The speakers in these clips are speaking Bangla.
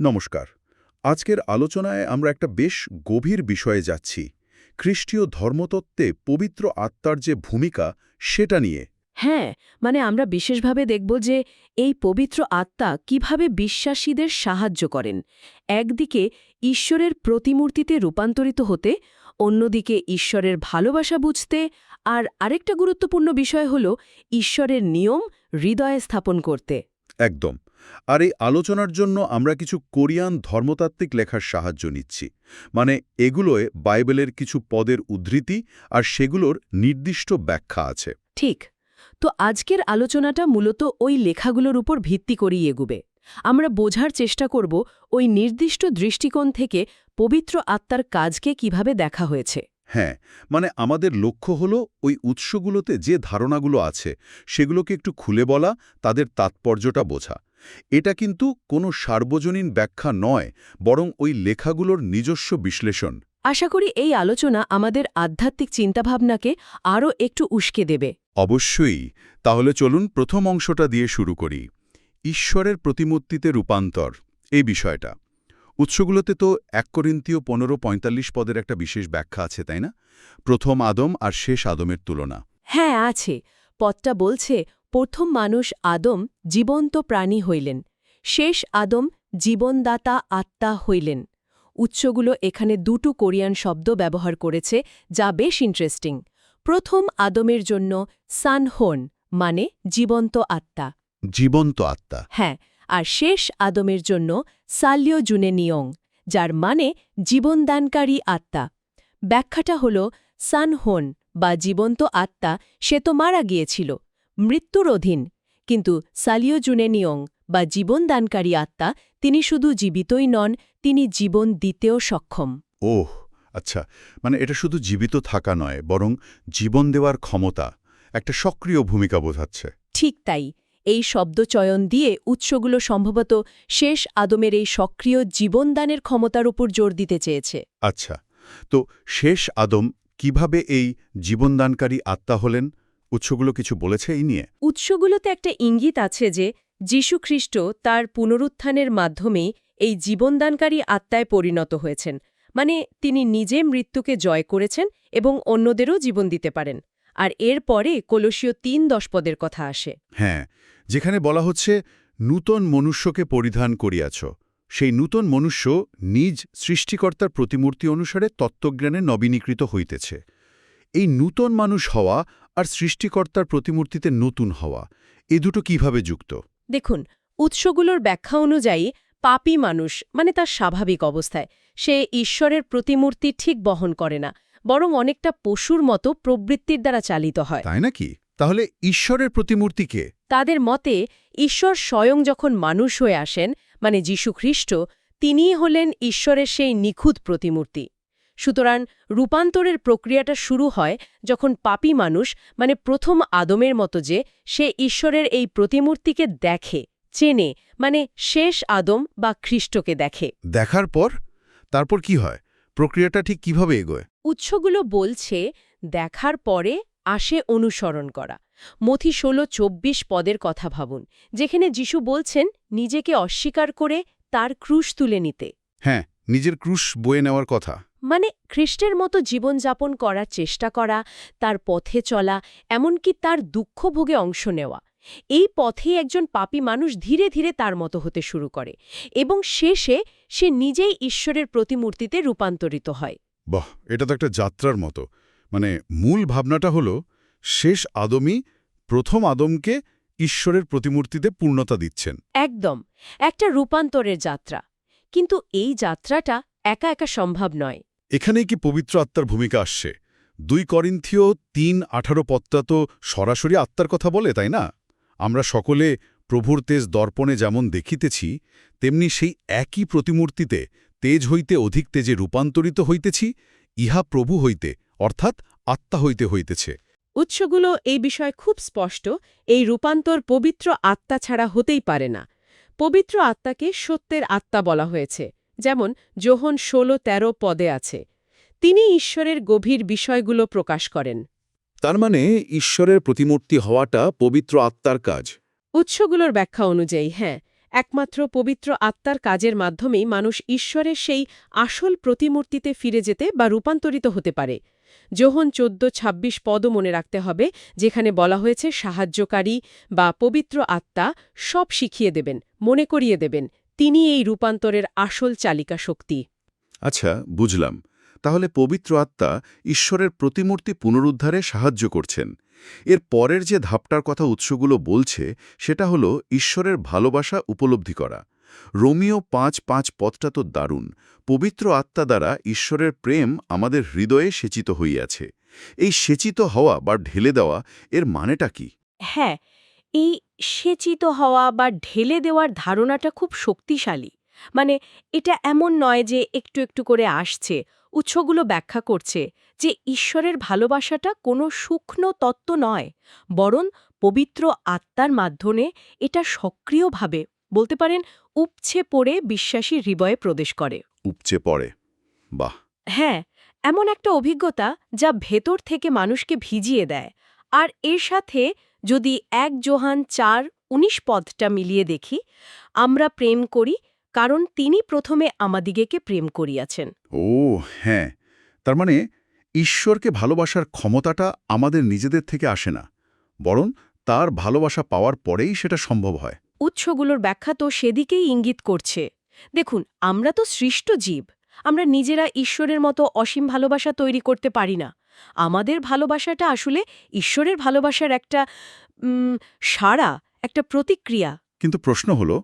নমস্কার। আজকের আলোচনায় আমরা একটা বেশ গভীর বিষয়ে যাচ্ছি খ্রিস্টীয় ধর্মতত্ত্বে পবিত্র আত্মার যে ভূমিকা সেটা নিয়ে। হ্যাঁ মানে আমরা বিশেষভাবে দেখব যে এই পবিত্র আত্মা কীভাবে বিশ্বাসীদের সাহায্য করেন। একদিকে ঈশ্বরের প্রতিমূর্তিতে রূপান্তরিত হতে অন্যদিকে ঈশ্বরের ভালোবাসা বুঝতে আর আরেকটা গুরুত্বপূর্ণ বিষয় হল ঈশ্বরের নিয়ম হৃদয়ে স্থাপন করতে। একদম। আর এই আলোচনার জন্য আমরা কিছু কোরিয়ান ধর্মতাত্ত্বিক লেখার সাহায্য নিচ্ছি। মানে এগুলোয় বাইবেলের কিছু পদের উদ্ধৃতি আর সেগুলোর নির্দিষ্ট ব্যাখ্যা আছে। ঠিক। তো আজকের আলোচনাটা মূলত ওই লেখাগুলোর উপর ভিত্তি করেই এগুবে। আমরা বোঝার চেষ্টা করব ওই নির্দিষ্ট দৃষ্টিকোণ থেকে পবিত্র আত্মার কাজকে কীভাবে দেখা হয়েছে। হ্যাঁ মানে আমাদের লক্ষ্য হলো ওই উৎসগুলোতে যে ধারণাগুলো আছে সেগুলোকে একটু খুলে বলা তাদের তাৎপর্যটা বোঝা। এটা কিন্তু কোনো সার্বজনীন ব্যাখ্যা নয় বরং ওই লেখাগুলোর নিজস্ব বিশ্লেষণ। আশা করি এই আলোচনা আমাদের আধ্যাত্মিক চিন্তাভাবনাকে আরও একটু উস্কে দেবে। অবশ্যই। তাহলে চলুন প্রথম অংশটা দিয়ে শুরু করি। ঈশ্বরের প্রতিমূর্তিতে রূপান্তর এই বিষয়টা। উৎসগুলোতে তো এক করিন্তীয় পনেরো পঁয়তাল্লিশ পদের একটা বিশেষ ব্যাখ্যা আছে তাই না? প্রথম আদম আর শেষ আদমের তুলনা। হ্যাঁ আছে। পদটা বলছে প্রথম মানুষ আদম জীবন্ত প্রাণী হইলেন শেষ আদম জীবনদাতা আত্মা হইলেন। উৎসগুলো এখানে দুটো কোরিয়ান শব্দ ব্যবহার করেছে যা বেশ ইন্টারেস্টিং প্রথম আদমের জন্য সানহোন মানে জীবন্ত আত্মা। জীবন্ত আত্মা। হ্যাঁ আর শেষ আদমের জন্য সাল্য জুনে নিয়ং যার মানে জীবনদানকারী আত্মা। ব্যাখ্যাটা হল সানহোন বা জীবন্ত আত্মা সে তো মারা গিয়েছিল মৃত্যুর অধীন কিন্তু সালিয় জুনে নিয়ং বা জীবনদানকারী আত্মা তিনি শুধু জীবিতই নন তিনি জীবন দিতেও সক্ষম। ওহ আচ্ছা মানে এটা শুধু জীবিত থাকা নয় বরং জীবন দেওয়ার ক্ষমতা একটা সক্রিয় ভূমিকা বোঝাচ্ছে। ঠিক তাই এই শব্দচয়ন দিয়ে উৎসগুলো সম্ভবত শেষ আদমের এই সক্রিয় জীবনদানের ক্ষমতার উপর জোর দিতে চেয়েছে। আচ্ছা তো শেষ আদম কীভাবে এই জীবনদানকারী আত্মা হলেন? উৎসগুলো কিছু বলেছে এই নিয়ে? উৎসগুলোতে একটা ইঙ্গিত আছে যে যীশুখ্রিস্ট তার পুনরুত্থানের মাধ্যমেই এই জীবনদানকারী আত্মায় পরিণত হয়েছেন। মানে তিনি নিজে মৃত্যুকে জয় করেছেন এবং অন্যদেরও জীবন দিতে পারেন। আর এর পরে কলসীয় তিন দশপদের কথা আসে। হ্যাঁ যেখানে বলা হচ্ছে নূতন মনুষ্যকে পরিধান করিয়াছ। সেই নূতন মনুষ্য নিজ সৃষ্টিকর্তার প্রতিমূর্তি অনুসারে তত্ত্বজ্ঞানে নবীনীকৃত হইতেছে। এই নূতন মানুষ হওয়া আর সৃষ্টিকর্তার প্রতিমূর্তিতে নতুন হওয়া এ দুটো কীভাবে যুক্ত? দেখুন উৎসগুলোর ব্যাখ্যা অনুযায়ী পাপী মানুষ মানে তার স্বাভাবিক অবস্থায়। সে ঈশ্বরের প্রতিমূর্তি ঠিক বহন করে না। বরং অনেকটা পশুর মতো প্রবৃত্তির দ্বারা চালিত হয়। তাই নাকি? তাহলে ঈশ্বরের প্রতিমূর্তিকে তাদের মতে ঈশ্বর স্বয়ং যখন মানুষ হয়ে আসেন মানে যীশুখ্রিস্ট তিনিই হলেন ঈশ্বরের সেই নিখুঁত প্রতিমূর্তি। সুতরাং রূপান্তরের প্রক্রিয়াটা শুরু হয় যখন পাপী মানুষ মানে প্রথম আদমের মতো যে সে ঈশ্বরের এই প্রতিমূর্তিকে দেখে চেনে মানে শেষ আদম বা খ্রিস্টকে দেখে। দেখার পর? তারপর কি হয়? প্রক্রিয়াটা ঠিক কীভাবে এগোয়? উৎসগুলো বলছে দেখার পরে আসে অনুসরণ করা। মথি ষোলো চব্বিশ পদের কথা ভাবুন যেখানে যিশু বলছেন নিজেকে অস্বীকার করে তার ক্রুশ তুলে নিতে। হ্যাঁ নিজের ক্রুশ বয়ে নেওয়ার কথা। মানে খ্রিস্টের মতো জীবনযাপন করার চেষ্টা করা তার পথে চলা এমনকি তার দুঃখভোগে অংশ নেওয়া। এই পথেই একজন পাপী মানুষ ধীরে ধীরে তার মতো হতে শুরু করে এবং শেষে সে নিজেই ঈশ্বরের প্রতিমূর্তিতে রূপান্তরিত হয়। বাহ এটা তো একটা যাত্রার মতো। মানে মূল ভাবনাটা হলো শেষ আদমই প্রথম আদমকে ঈশ্বরের প্রতিমূর্তিতে পূর্ণতা দিচ্ছেন। একদম একটা রূপান্তরের যাত্রা। কিন্তু এই যাত্রাটা একা একা সম্ভব নয়। এখানেই কি পবিত্র আত্মার ভূমিকা আসছে? দুই করিন্থীয় তিন আঠারো পত্তা তো সরাসরি আত্মার কথা বলে তাই না? আমরা সকলে প্রভুর তেজ দর্পণে যেমন দেখিতেছি তেমনি সেই একই প্রতিমূর্তিতে তেজ হইতে অধিক তেজে রূপান্তরিত হইতেছি ইহা প্রভু হইতে অর্থাৎ আত্মা হইতে হইতেছে। উৎসগুলো এই বিষয়ে খুব স্পষ্ট এই রূপান্তর পবিত্র আত্মা ছাড়া হতেই পারে না। পবিত্র আত্মাকে সত্যের আত্মা বলা হয়েছে যেমন যোহন ষোলো তেরো পদে আছে। তিনি ঈশ্বরের গভীর বিষয়গুলো প্রকাশ করেন। তার মানে ঈশ্বরের প্রতিমূর্তি হওয়াটা পবিত্র আত্মার কাজ। উৎসগুলোর ব্যাখ্যা অনুযায়ী হ্যাঁ একমাত্র পবিত্র আত্মার কাজের মাধ্যমেই মানুষ ঈশ্বরের সেই আসল প্রতিমূর্তিতে ফিরে যেতে বা রূপান্তরিত হতে পারে। যোহন চোদ্দ ২৬ পদও মনে রাখতে হবে, যেখানে বলা হয়েছে, সাহায্যকারী বা পবিত্র আত্মা সব শিখিয়ে দেবেন, মনে করিয়ে দেবেন, তিনি এই রূপান্তরের আসল চালিকা শক্তি। আচ্ছা বুঝলাম। তাহলে পবিত্র আত্মা ঈশ্বরের প্রতিমূর্তি পুনরুদ্ধারে সাহায্য করছেন। এর পরের যে ধাপটার কথা উৎসগুলো বলছে, সেটা হলো ঈশ্বরের ভালোবাসা উপলব্ধি করা। রোমিও পাঁচ পাঁচ পথটা তো দারুণ। পবিত্র আত্মা দ্বারা ঈশ্বরের প্রেম আমাদের হৃদয়ে সেচিত হইয়াছে। এই সেচিত হওয়া বা ঢেলে দেওয়া এর মানেটা কি? হ্যাঁ এই সেচিত হওয়া বা ঢেলে দেওয়ার ধারণাটা খুব শক্তিশালী। মানে এটা এমন নয় যে একটু একটু করে আসছে। উৎসগুলো ব্যাখ্যা করছে যে ঈশ্বরের ভালোবাসাটা কোনো সূক্ষ্ম তত্ত্ব নয় বরং পবিত্র আত্মার মাধ্যমে এটা সক্রিয়ভাবে বলতে পারেন উপছে পড়ে বিশ্বাসী হৃদয়ে প্রবেশ করে। উপচে পড়ে বাহ! হ্যাঁ এমন একটা অভিজ্ঞতা যা ভেতর থেকে মানুষকে ভিজিয়ে দেয়। আর এর সাথে যদি এক জোহান চার উনিশ পদটা মিলিয়ে দেখি আমরা প্রেম করি কারণ তিনি প্রথমে আমাদিগকে প্রেম করিয়াছেন। ও হ্যাঁ। তার মানে ঈশ্বরকে ভালোবাসার ক্ষমতাটা আমাদের নিজেদের থেকে আসে না বরং তার ভালোবাসা পাওয়ার পরেই সেটা সম্ভব হয়। উৎসগুলোর ব্যাখ্যা তো সেদিকেই ইঙ্গিত করছে। দেখুন আমরা তো সৃষ্ট জীব। আমরা নিজেরা ঈশ্বরের মতো অসীম ভালোবাসা তৈরি করতে পারি না। আমাদের ভালোবাসাটা আসলে ঈশ্বরের ভালোবাসার একটা সাড়া একটা প্রতিক্রিয়া। কিন্তু প্রশ্ন হলো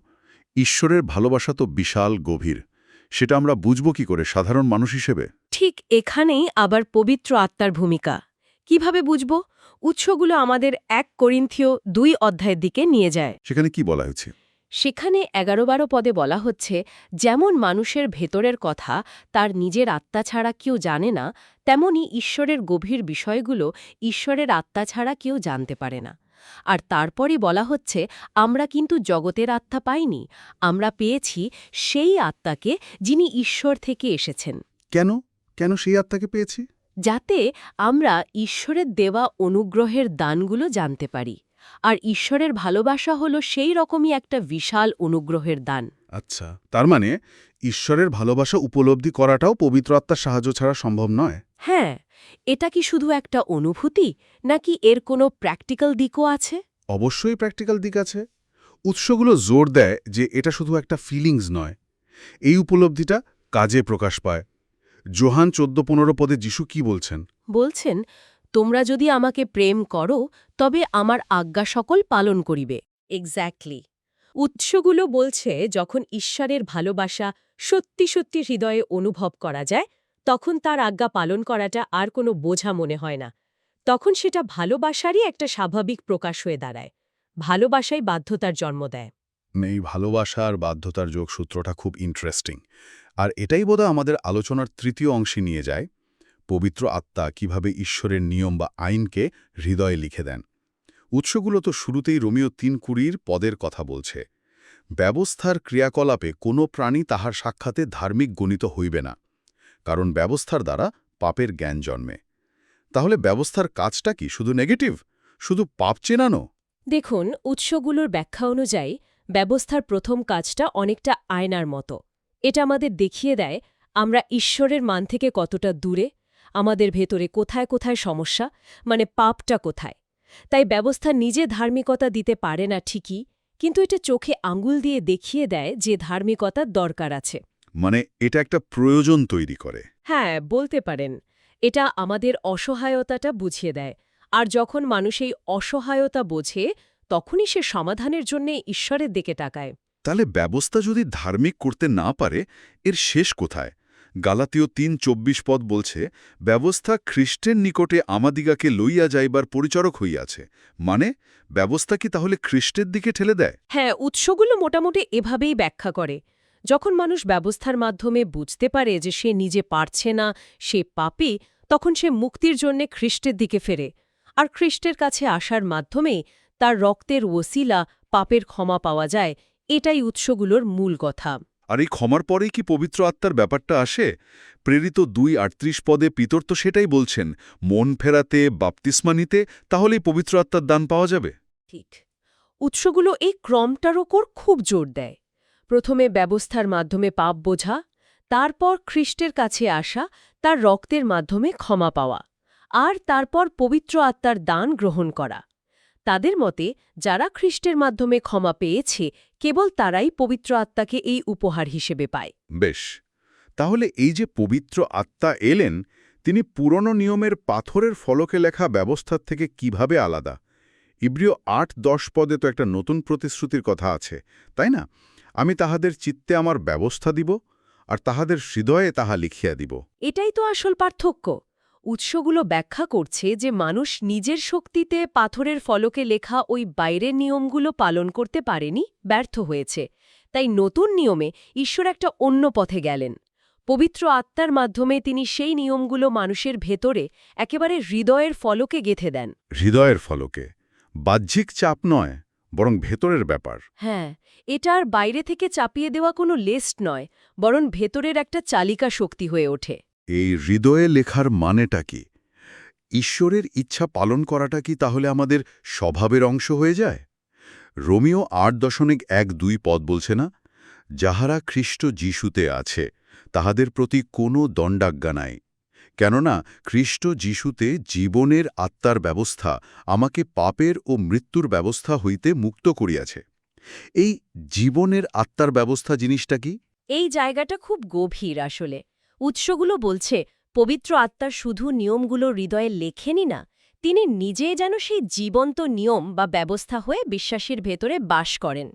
ঈশ্বরের ভালোবাসা তো বিশাল গভীর সেটা আমরা বুঝব কি করে সাধারণ মানুষ হিসেবে? ঠিক এখানেই আবার পবিত্র আত্মার ভূমিকা। কীভাবে বুঝব? উৎসগুলো আমাদের এক করিন্থীয় দুই অধ্যায়ের দিকে নিয়ে যায়। সেখানে কি বলা হয়েছে? সেখানে এগারো বারো পদে বলা হচ্ছে যেমন মানুষের ভেতরের কথা তার নিজের আত্মা ছাড়া কেউ জানে না তেমনি ঈশ্বরের গভীর বিষয়গুলো ঈশ্বরের আত্মা ছাড়া কেউ জানতে পারে না। আর তারপরই বলা হচ্ছে আমরা কিন্তু জগতের আত্মা পাইনি আমরা পেয়েছি সেই আত্মাকে যিনি ঈশ্বর থেকে এসেছেন। কেন? কেন সেই আত্মাকে পেয়েছি? যাতে আমরা ঈশ্বরের দেওয়া অনুগ্রহের দানগুলো জানতে পারি আর ঈশ্বরের ভালোবাসা হলো সেই রকমই একটা বিশাল অনুগ্রহের দান। আচ্ছা তার মানে ঈশ্বরের ভালোবাসা উপলব্ধি করাটাও পবিত্র আত্মার সাহায্য ছাড়া সম্ভব নয়? হ্যাঁ এটা কি শুধু একটা অনুভূতি নাকি এর কোনো প্র্যাকটিক্যাল দিকও আছে? অবশ্যই প্র্যাকটিক্যাল দিক আছে। উৎসগুলো জোর দেয় যে এটা শুধু একটা ফিলিংস নয়। এই উপলব্ধিটা কাজে প্রকাশ পায়। জোহান চোদ্দ পনেরো পদে যিশু কি বলছেন? বলছেন তোমরা যদি আমাকে প্রেম করো তবে আমার আজ্ঞা সকল পালন করিবে। এক্স্যাক্টলি উৎসগুলো বলছে যখন ঈশ্বরের ভালোবাসা সত্যি সত্যি হৃদয়ে অনুভব করা যায় তখন তার আজ্ঞা পালন করাটা আর কোনো বোঝা মনে হয় না। তখন সেটা ভালোবাসারই একটা স্বাভাবিক প্রকাশ হয়ে দাঁড়ায়। ভালোবাসাই বাধ্যতার জন্ম দেয়। এই ভালোবাসা আর বাধ্যতার যোগসূত্রটা খুব ইন্টারেস্টিং আর এটাই বোধহয় আমাদের আলোচনার তৃতীয় অংশে নিয়ে যায়। পবিত্র আত্মা কীভাবে ঈশ্বরের নিয়ম বা আইনকে হৃদয়ে লিখে দেন। উৎসগুলো তো শুরুতেই রোমিও তিন কুড়ির পদের কথা বলছে। ব্যবস্থার ক্রিয়াকলাপে কোনো প্রাণী তাহার সাক্ষাতে ধার্মিক গণিত হইবে না। কারণ ব্যবস্থার দ্বারা পাপের জ্ঞান জন্মে। তাহলে ব্যবস্থার কাজটা কি, শুধু নেগেটিভ শুধু পাপ চেনানো? দেখুন, উৎসগুলোর ব্যাখ্যা অনুযায়ী ব্যবস্থার প্রথম কাজটা অনেকটা আয়নার মতো। এটা আমাদের দেখিয়ে দেয় আমরা ঈশ্বরের মান থেকে কতটা দূরে, আমাদের ভেতরে কোথায় কোথায় সমস্যা মানে পাপটা কোথায়। তাই ব্যবস্থা নিজে ধার্মিকতা দিতে পারে না ঠিকই, কিন্তু এটা চোখে আঙ্গুল দিয়ে দেখিয়ে দেয় যে ধার্মিকতার দরকার আছে। মানে এটা একটা প্রয়োজন তৈরি করে। হ্যাঁ বলতে পারেন। এটা আমাদের অসহায়তাটা বুঝিয়ে দেয়। আর যখন মানুষ এই অসহায়তা বোঝে তখনই সে সমাধানের জন্যে ঈশ্বরের দিকে তাকায়। তাহলে ব্যবস্থা যদি ধার্মিক করতে না পারে এর শেষ কোথায়? গালাতীয় তিন চব্বিশ পদ বলছে ব্যবস্থা খ্রিস্টের নিকটে আমাদিগাকে লইয়া যাইবার পরিচারক হইয়াছে। মানে ব্যবস্থা কি তাহলে খ্রিস্টের দিকে ঠেলে দেয়? হ্যাঁ উৎসগুলো মোটামুটি এভাবেই ব্যাখ্যা করে। যখন মানুষ ব্যবস্থার মাধ্যমে বুঝতে পারে যে সে নিজে পারছে না সে পাপী তখন সে মুক্তির জন্যে খ্রিস্টের দিকে ফেরে। আর খ্রিস্টের কাছে আসার মাধ্যমে তার রক্তের ওসিলা পাপের ক্ষমা পাওয়া যায় এটাই উৎসগুলোর মূল কথা। আর এই ক্ষমার পরেই কি পবিত্র আত্মার ব্যাপারটা আসে? প্রেরিত দুই আটত্রিশ পদে পিতর তো সেটাই বলছেন মন ফেরাতে বাপতিস্মা নিতে তাহলেই পবিত্র আত্মার দান পাওয়া যাবে। ঠিক। উৎসগুলো এই ক্রমটার ওপর খুব জোর দেয়। প্রথমে ব্যবস্থার মাধ্যমে পাপ বোঝা, তারপর খ্রিস্টের কাছে আসা, তার রক্তের মাধ্যমে ক্ষমা পাওয়া, আর তারপর পবিত্র আত্মার দান গ্রহণ করা। তাদের মতে, যারা খ্রিস্টের মাধ্যমে ক্ষমা পেয়েছে, কেবল তারাই পবিত্র আত্মাকে এই উপহার হিসেবে পায়। বেশ, তাহলে এই যে পবিত্র আত্মা এলেন, তিনি পুরনো নিয়মের পাথরের ফলকে লেখা ব্যবস্থার থেকে কীভাবে আলাদা? ইব্রিয় আট দশ পদে তো একটা নতুন প্রতিশ্রুতির কথা আছে, তাই না? আমি তাহাদের চিত্তে আমার ব্যবস্থা দিব আর তাহাদের হৃদয়ে তাহা লিখিয়া দিব। এটাই তো আসল পার্থক্য। উৎসগুলো ব্যাখ্যা করছে যে মানুষ নিজের শক্তিতে পাথরের ফলকে লেখা ওই বাইরের নিয়মগুলো পালন করতে পারেনি ব্যর্থ হয়েছে। তাই নতুন নিয়মে ঈশ্বর একটা অন্য পথে গেলেন। পবিত্র আত্মার মাধ্যমে তিনি সেই নিয়মগুলো মানুষের ভেতরে একেবারে হৃদয়ের ফলকে গেথে দেন। হৃদয়ের ফলকে। বাহ্যিক চাপ নয়। বরং ভেতরের ব্যাপার। হ্যাঁ এটা আর বাইরে থেকে চাপিয়ে দেওয়া কোনো লিস্ট নয় বরং ভেতরের একটা চালিকা শক্তি হয়ে ওঠে। এই হৃদয়ে লেখার মানেটা কি? ঈশ্বরের ইচ্ছা পালন করাটা কি তাহলে আমাদের স্বভাবের অংশ হয়ে যায়? রোমিও আট দশমিক এক দুই পদ বলছে না যাহারা খ্রিস্ট যিশুতে আছে তাহাদের প্রতি কোনো দণ্ডাজ্ঞা নাই। কেননা খ্রিস্ট যিশুতে জীবনের আত্মার ব্যবস্থা আমাকে পাপের ও মৃত্যুর ব্যবস্থা হইতে মুক্ত করিয়াছে। এই জীবনের আত্মার ব্যবস্থা জিনিসটা কি? এই জায়গাটা খুব গভীর আসলে। উৎসগুলো বলছে পবিত্র আত্মার শুধু নিয়মগুলো হৃদয়ে লেখেনি না তিনি নিজে যেন সেই জীবন্ত নিয়ম বা ব্যবস্থা হয়ে বিশ্বাসীর ভেতরে বাস করেন।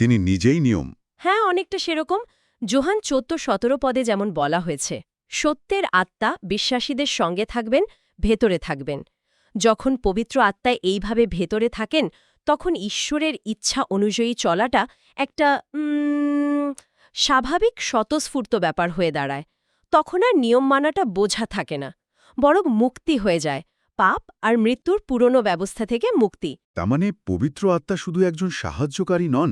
তিনি নিজেই নিয়ম? হ্যাঁ অনেকটা সেরকম। জোহান চোদ্দ সতেরো পদে যেমন বলা হয়েছে। সত্যের আত্মা বিশ্বাসীদের সঙ্গে থাকবেন, ভেতরে থাকবেন। যখন পবিত্র আত্মায় এইভাবে ভেতরে থাকেন, তখন ঈশ্বরের ইচ্ছা অনুযায়ী চলাটা একটা স্বাভাবিক স্বতঃস্ফূর্ত ব্যাপার হয়ে দাঁড়ায়। তখন আর নিয়ম মানাটা বোঝা থাকে না, বরং মুক্তি হয়ে যায়, পাপ আর মৃত্যুর পুরনো ব্যবস্থা থেকে মুক্তি। তার মানে পবিত্র আত্মা শুধু একজন সাহায্যকারী নন,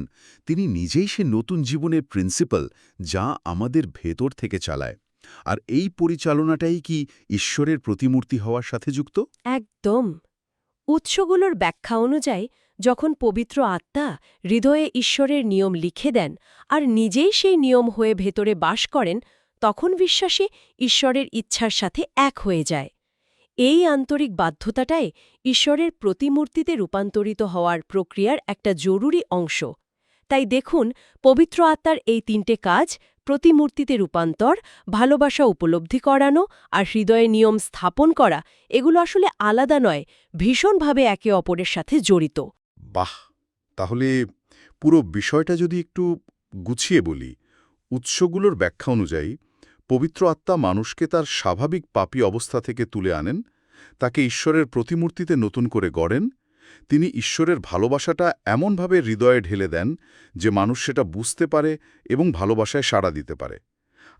তিনি নিজেই সে নতুন জীবনের প্রিন্সিপাল, যা আমাদের ভেতর থেকে চালায়। আর এই পরিচালনাটাই কি ঈশ্বরের প্রতিমূর্তি হওয়ার সাথে যুক্ত? একদম। উৎসগুলোর ব্যাখ্যা অনুযায়ী, যখন পবিত্র আত্মা হৃদয়ে ঈশ্বরের নিয়ম লিখে দেন আর নিজেই সেই নিয়ম হয়ে ভেতরে বাস করেন, তখন বিশ্বাসী ঈশ্বরের ইচ্ছার সাথে এক হয়ে যায়। এই আন্তরিক বাধ্যতাটাই ঈশ্বরের প্রতিমূর্তিতে রূপান্তরিত হওয়ার প্রক্রিয়ার একটা জরুরি অংশ। তাই দেখুন, পবিত্র আত্মার এই তিনটে কাজ প্রতিমূর্তিতে রূপান্তর, ভালোবাসা উপলব্ধি করানো আর হৃদয়ে নিয়ম স্থাপন করা, এগুলো আসলে আলাদা নয়, ভীষণভাবে একে অপরের সাথে জড়িত। বাহ! তাহলে পুরো বিষয়টা যদি একটু গুছিয়ে বলি, উৎসগুলোর ব্যাখ্যা অনুযায়ী, পবিত্র আত্মা মানুষকে তার স্বাভাবিক পাপী অবস্থা থেকে তুলে আনেন, তাকে ঈশ্বরের প্রতিমূর্তিতে নতুন করে গড়েন তিনি ঈশ্বরের ভালোবাসাটা এমনভাবে হৃদয়ে ঢেলে দেন যে মানুষ সেটা বুঝতে পারে এবং ভালোবাসায় সাড়া দিতে পারে।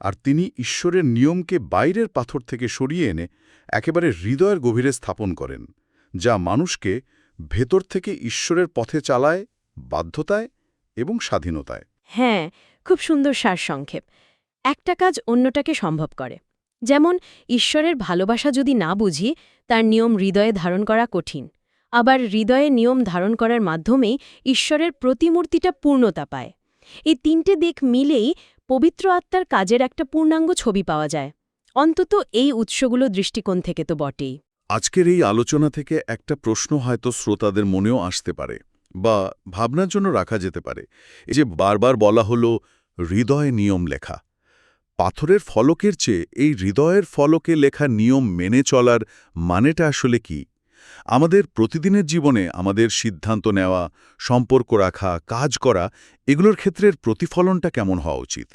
আর তিনি ঈশ্বরের নিয়মকে বাইরের পাথর থেকে সরিয়ে এনে একেবারে হৃদয়ের গভীরে স্থাপন করেন, যা মানুষকে ভেতর থেকে ঈশ্বরের পথে চালায়, বাধ্যতায় এবং স্বাধীনতায়। হ্যাঁ খুব সুন্দর সারসংক্ষেপ। একটা কাজ অন্যটাকে সম্ভব করে। যেমন, ঈশ্বরের ভালোবাসা যদি না বুঝি, তার নিয়ম হৃদয়ে ধারণ করা কঠিন। আবার হৃদয়ে নিয়ম ধারণ করার মাধ্যমে ঈশ্বরের প্রতিমূর্তিটা পূর্ণতা পায়। এই তিনটে দিক মিলেই পবিত্র আত্মার কাজের একটা পূর্ণাঙ্গ ছবি পাওয়া যায়। অন্তত এই উৎসগুলো দৃষ্টিকোণ থেকে তো বটেই। আজকের এই আলোচনা থেকে একটা প্রশ্ন হয়তো শ্রোতাদের মনেও আসতে পারে বা ভাবনার জন্য রাখা যেতে পারে। এই যে বারবার বলা হলো হৃদয় নিয়ম লেখা। পাথরের ফলকের চেয়ে এই হৃদয়ের ফলকে লেখা নিয়ম মেনে চলার মানেটা আসলে কি? আমাদের প্রতিদিনের জীবনে আমাদের সিদ্ধান্ত নেওয়া সম্পর্ক রাখা কাজ করা এগুলোর ক্ষেত্রের প্রতিফলনটা কেমন হওয়া উচিত?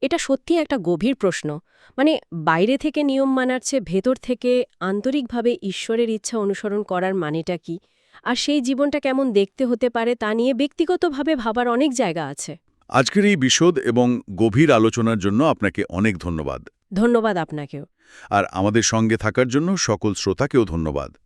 এটা সত্যি একটা গভীর প্রশ্ন। মানে বাইরে থেকে নিয়ম মানার চেয়ে ভেতর থেকে আন্তরিকভাবে ঈশ্বরের ইচ্ছা অনুসরণ করার মানেটা কি? আর সেই জীবনটা কেমন দেখতে হতে পারে তা নিয়ে ব্যক্তিগতভাবে ভাবার অনেক জায়গা আছে। আজকের এই বিশদ এবং গভীর আলোচনার জন্য আপনাকে অনেক ধন্যবাদ। ধন্যবাদ আপনাকেও। আর আমাদের সঙ্গে থাকার জন্য সকল শ্রোতাকেও ধন্যবাদ।